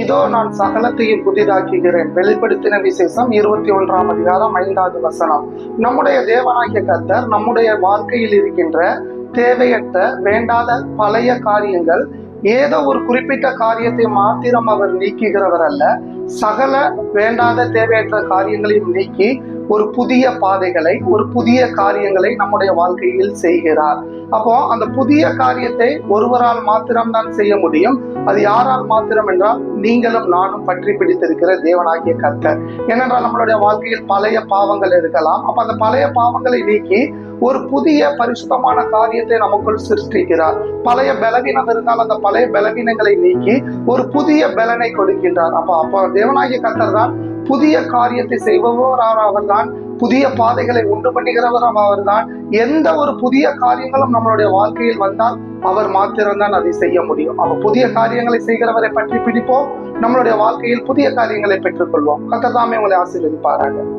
இதோ நான் சகலத்தையும் புதிதாக்குகிறேன். வெளிப்படுத்தின விசேஷம் இருபத்தி ஒன்றாம் அதிகாரம் ஐந்தாவது வசனம். நம்முடைய தேவனாகிய கர்த்தர் நம்முடைய வாழ்க்கையில் இருக்கின்ற தேவையற்ற வேண்டாத பழைய காரியங்கள் ஏதோ ஒரு குறிப்பிட்ட காரியத்தை மாத்திரம் அவர் நீக்குகிறவர் அல்ல. சகல வேண்டாத தேவையற்ற காரியங்களையும் நீக்கி ஒரு புதிய பாதைகளை ஒரு புதிய காரியங்களை நம்முடைய வாழ்க்கையில் செய்கிறார். அப்போ அந்த புதிய காரியத்தை ஒருவரால் மாத்திரம்தான் செய்ய முடியும். அது யாரால் மாத்திரம் என்றால் நீங்களும் நானும் பற்றி பிடித்திருக்கிற தேவனாகிய கர்த்தர். ஏனென்றால் நம்மளுடைய வாழ்க்கையில் பழைய பாவங்கள் இருக்கலாம். அப்ப அந்த பழைய பாவங்களை நீக்கி ஒரு புதிய பரிசுத்தமான காரியத்தை நமக்குள் சிருஷ்டிக்கிறார். பழைய பலவீனம் இருந்தால் அந்த பழைய பலவீனங்களை நீக்கி ஒரு புதிய பலனை கொடுக்கின்றார். அப்ப அப்போ தேவனாகிய கர்த்தர் தான் புதிய காரியத்தை செய்பவர் அவர்தான் புதிய பாதைகளை உண்டு பண்ணுகிறவர் அவர் தான் எந்த ஒரு புதிய காரியங்களும் நம்மளுடைய வாழ்க்கையில் வந்தால் அவர் மாத்திரம்தான் அதை செய்ய முடியும். அவர் புதிய காரியங்களை செய்கிறவரை பற்றி பிடிப்போம். நம்மளுடைய வாழ்க்கையில் புதிய காரியங்களை பெற்றுக்கொள்வோம். கத்ததாமே உங்களை ஆசீர்வதிப்பாராங்க